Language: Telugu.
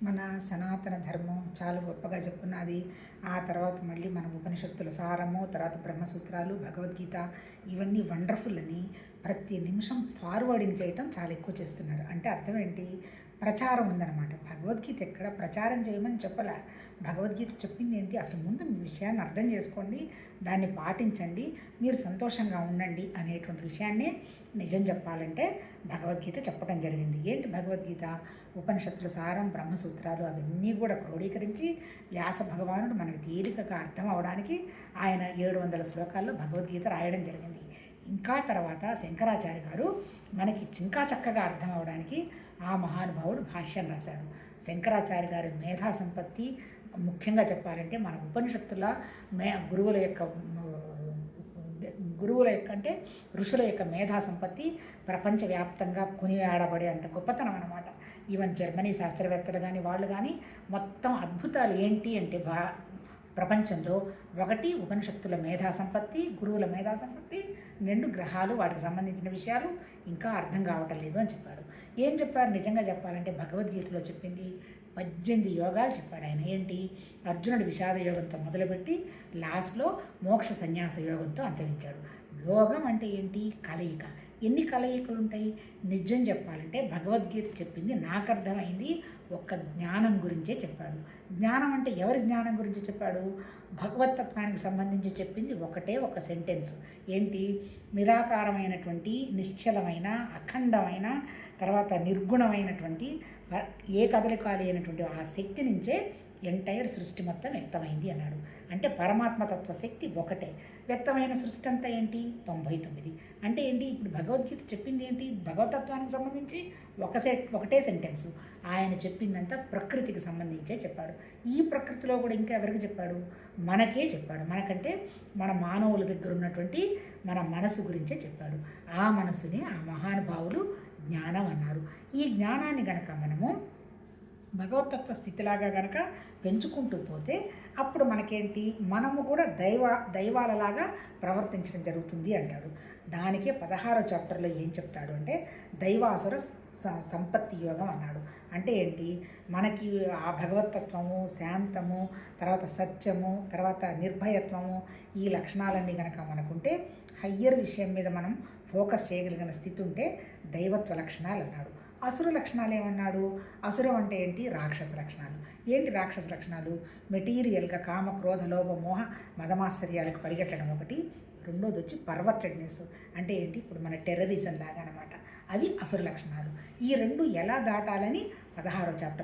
మన సనాతన ధర్మం చాలా గొప్పగా చెప్పున్నది ఆ తర్వాత మళ్ళీ మన ఉపనిషత్తుల సారము తర్వాత బ్రహ్మసూత్రాలు భగవద్గీత ఇవన్నీ వండర్ఫుల్ అని ప్రతి నిమిషం ఫార్వర్డింగ్ చేయటం చాలా ఎక్కువ చేస్తున్నారు అంటే అర్థం ఏంటి? ప్రచారం ఉందన్నమాట. భగవద్గీత ఎక్కడ ప్రచారం చేయమని చెప్పలే. భగవద్గీత చెప్పింది ఏంటి? అసలు ముందు మీ విషయాన్ని అర్థం చేసుకోండి దాన్ని పాటించండి మీరు సంతోషంగా ఉండండి అనేటువంటి విషయాన్నే నిజం చెప్పాలంటే భగవద్గీత చెప్పడం జరిగింది. ఏంటి భగవద్గీత? ఉపనిషత్తుల సారం బ్రహ్మసూత్రాలు అవన్నీ కూడా క్రోడీకరించి వ్యాస భగవానుడు మనకి తేలికగా అర్థం అవడానికి ఆయన ఏడు వందల శ్లోకాల్లో భగవద్గీత రాయడం జరిగింది. ఇంకా తర్వాత శంకరాచార్య గారు మనకి ఇంకా చక్కగా అర్థం అవడానికి ఆ మహానుభావుడు భాష్యం రాశాడు. శంకరాచార్య గారి మేధా సంపత్తి ముఖ్యంగా చెప్పాలంటే మన ఉపనిషత్తుల మే గురువుల యొక్క గురువుల యొక్క అంటే ఋషుల యొక్క మేధా సంపత్తి ప్రపంచవ్యాప్తంగా కొనియాడబడే అంత గొప్పతనం అనమాట ఈవెన్ జర్మనీ శాస్త్రవేత్తలు కానీ వాళ్ళు కానీ మొత్తం అద్భుతాలు ఏంటి అంటే బా ప్రపంచంలో ఒకటి ఉపనిషత్తుల మేధా సంపత్తి గురువుల మేధా సంపత్తి రెండు గ్రహాలు వాటికి సంబంధించిన విషయాలు ఇంకా అర్థం కావటం లేదు అని చెప్పాడు. ఏం చెప్పారు? నిజంగా చెప్పాలంటే భగవద్గీతలో చెప్పింది పద్దెనిమిది యోగాలు చెప్పాడు ఆయన. ఏంటి? అర్జునుడు విషాద యోగంతో మొదలుపెట్టి లాస్ట్లో మోక్ష సన్యాస యోగంతో అంతమించాడు. యోగం అంటే ఏంటి? కలయిక. ఎన్ని కలయికలు ఉంటాయి నిజం చెప్పాలంటే భగవద్గీత చెప్పింది నాకు అర్థమైంది. ఒక్క జ్ఞానం గురించే చెప్పాడు. జ్ఞానం అంటే ఎవరి జ్ఞానం గురించి చెప్పాడు? భగవతత్వానికి సంబంధించి చెప్పింది ఒకటే ఒక సెంటెన్స్. ఏంటి? నిరాకారమైనటువంటి నిశ్చలమైన అఖండమైన తర్వాత నిర్గుణమైనటువంటి ఏ కదలికాలి అయినటువంటి ఆ శక్తి నుంచే ఎంటైర్ సృష్టి మొత్తం వ్యక్తమైంది అన్నాడు. అంటే పరమాత్మతత్వ శక్తి ఒకటే. వ్యక్తమైన సృష్టి అంతా ఏంటి? తొంభై తొమ్మిది. అంటే ఏంటి? ఇప్పుడు భగవద్గీత చెప్పింది ఏంటి? భగవతత్వానికి సంబంధించి ఒక సెట్ ఒకటే సెంటెన్సు. ఆయన చెప్పిందంతా ప్రకృతికి సంబంధించే చెప్పాడు. ఈ ప్రకృతిలో కూడా ఇంకా ఎవరికి చెప్పాడు? మనకే చెప్పాడు. మనకంటే మన మానవుల దగ్గర ఉన్నటువంటి మన మనసు గురించే చెప్పాడు. ఆ మనసుని ఆ మహానుభావులు జ్ఞానం అన్నారు. ఈ జ్ఞానాన్ని గనక మనము భగవతత్వ స్థితిలాగా గనక పెంచుకుంటూ పోతే అప్పుడు మనకేంటి? మనము కూడా దైవ దైవాలలాగా ప్రవర్తించడం జరుగుతుంది అంటాడు. దానికే పదహారో చాప్టర్లో ఏం చెప్తాడు అంటే దైవాసుర సంపత్తి యోగం అన్నాడు. అంటే ఏంటి? మనకి ఆ భగవతత్వము శాంతము తర్వాత సత్యము తర్వాత నిర్భయత్వము ఈ లక్షణాలన్నీ కనుక మనకుంటే హయ్యర్ విషయం మీద మనం ఫోకస్ చేయగలిగిన స్థితి ఉంటే దైవత్వ లక్షణాలు అన్నాడు. అసుర లక్షణాలు ఏమన్నాడు? అసురం అంటే ఏంటి? రాక్షస లక్షణాలు. ఏంటి రాక్షస లక్షణాలు? మెటీరియల్గా కామ క్రోధ లోభ మోహ మదమాశ్చర్యాలకు పరిగెట్టడం ఒకటి. రెండోది వచ్చి పర్వర్టెడ్నెస్ అంటే ఏంటి? ఇప్పుడు మన టెర్రరిజం లాగా అనమాట అవి అసుర లక్షణాలు. ఈ రెండు ఎలా దాటాలని పదహారో చాప్టర్